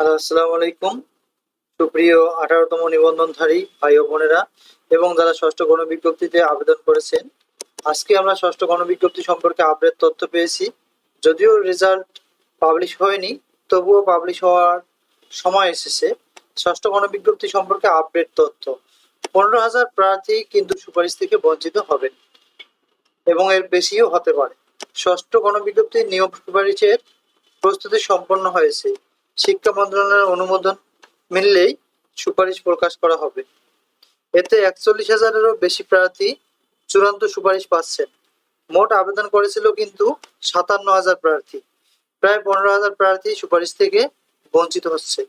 আসসালামু আলাইকুম। সুপ্রিয় আঠারোতম নিবন্ধনধারী ভাই ও বোনেরা এবং যারা ষষ্ঠ গণবিজ্ঞপ্তিতে আবেদন করেছেন, আজকে আমরা ষষ্ঠ গণবিজ্ঞপ্তি সম্পর্কে আপডেট তথ্য পেয়েছি। যদিও রেজাল্ট পাবলিশ হয়নি, তবুও পাবলিশ হওয়ার সময় এসেছে। ষষ্ঠ গণবিজ্ঞপ্তি সম্পর্কে আপডেট তথ্য। পনেরো হাজার প্রার্থী কিন্তু সুপারিশ থেকে বঞ্চিত হবেন এবং এর বেশিও হতে পারে। ষষ্ঠ গণবিজ্ঞপ্তির নিয়োগ সুপারিশের প্রস্তুতি সম্পন্ন হয়েছে। শিক্ষা মন্ত্রণালয়ের অনুমোদন মিললেই সুপারিশ প্রকাশ করা হবে। এতে একচল্লিশ হাজারেরও বেশি প্রার্থী চূড়ান্ত সুপারিশ পাচ্ছেন। মোট আবেদন করেছিল কিন্তু সাতান্ন হাজার প্রার্থী। প্রায় পনেরো হাজার প্রার্থী সুপারিশ থেকে বঞ্চিত হচ্ছে।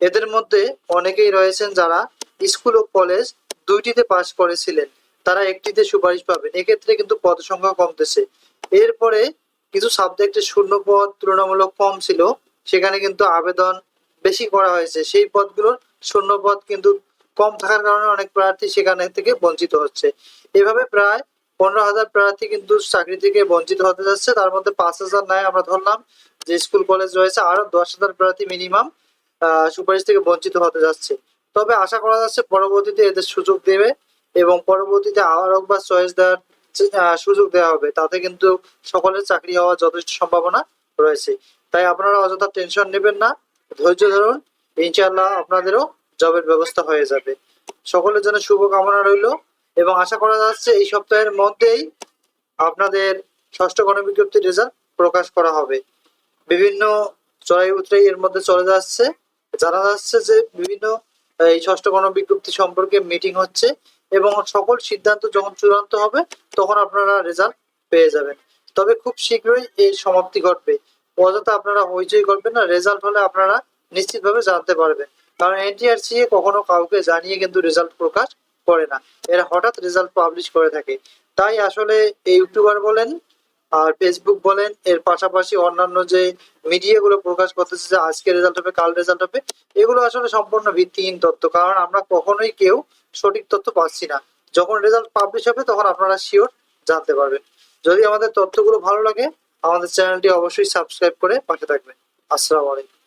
এদের মধ্যে অনেকেই রয়েছেন যারা স্কুল ও কলেজ দুইটিতে পাশ করেছিলেন। তারা একটিতে সুপারিশ পাবেন। এক্ষেত্রে কিন্তু পদ সংখ্যা কমতেছে। এরপরে কিছু সাবজেক্টের শূন্য পদ তুলনামূলক কম ছিল। সেখানে কিন্তু আবেদন বেশি করা হয়েছে। সেই পদগুলোর শূন্য পদ কিন্তু কম থাকার কারণে অনেক প্রার্থী সেখানে থেকে বঞ্চিত হচ্ছে। এভাবে প্রায় পনেরো হাজার প্রার্থী কিন্তু চাকরি থেকে বঞ্চিত হতে যাচ্ছে। তার মধ্যে পাঁচ হাজার নয় আমরা ধরলাম, যে স্কুল, কলেজ রয়েছে, আরও দশ হাজার প্রার্থী মিনিমাম সুপারিশ থেকে বঞ্চিত হতে যাচ্ছে। তবে আশা করা যাচ্ছে পরবর্তীতে এদের সুযোগ দেবে এবং পরবর্তীতে আবার একবার চয়েস দেওয়ার সুযোগ দেওয়া হবে, তাতে কিন্তু সকলের চাকরি হওয়ার যথেষ্ট সম্ভাবনা রয়েছে। তাই আপনারা অযথা টেনশন নেবেন না। ধৈর্য ধরুন, ইনশাআল্লাহ আপনাদেরও জবের ব্যবস্থা হয়ে যাবে। সকলের জন্য শুভ কামনা রইল এবং আশা করা যাচ্ছে এই সপ্তাহের মধ্যেই আপনাদের ষষ্ঠ গণবিজ্ঞপ্তির রেজাল্ট প্রকাশ করা হবে। বিভিন্ন চড়াই উতরাই এর মধ্যে চলে যাচ্ছে। জানা যাচ্ছে যে বিভিন্ন, এই ষষ্ঠ গণবিজ্ঞপ্তি সম্পর্কে মিটিং হচ্ছে এবং সকল সিদ্ধান্ত যখন চূড়ান্ত হবে, তখন আপনারা রেজাল্ট পেয়ে যাবেন। তবে খুব শীঘ্রই এর সমাপ্তি ঘটবে। অযথা আপনারা হইচই করবেন না রেজাল্ট হলে আপনারা নিশ্চিতভাবে জানতে পারবেন। কারণ এনটিআরসি কখনো কাউকে জানিয়ে কিন্তু রেজাল্ট প্রকাশ করে না। এরা হঠাৎ রেজাল্ট পাবলিশ করে থাকে। তাই আসলে এই ইউটিউবার বলেন, আর ফেসবুক বলেন, এর পাশাপাশি অন্যান্য যে মিডিয়াগুলো প্রকাশ করতেছে যে আজকে রেজাল্ট হবে, কাল রেজাল্ট হবে, এগুলো আসলে সম্পূর্ণ ভিত্তিহীন তথ্য। কারণ আমরা কখনোই কেউ সঠিক তথ্য পাচ্ছি না। যখন রেজাল্ট পাবলিশ হবে, তখন আপনারা শিওর জানতে পারবেন। যদি আমাদের তথ্যগুলো ভালো লাগে আমাদের চ্যানেলটি অবশ্যই সাবস্ক্রাইব করে পাশে থাকবেন। আসসালামু আলাইকুম।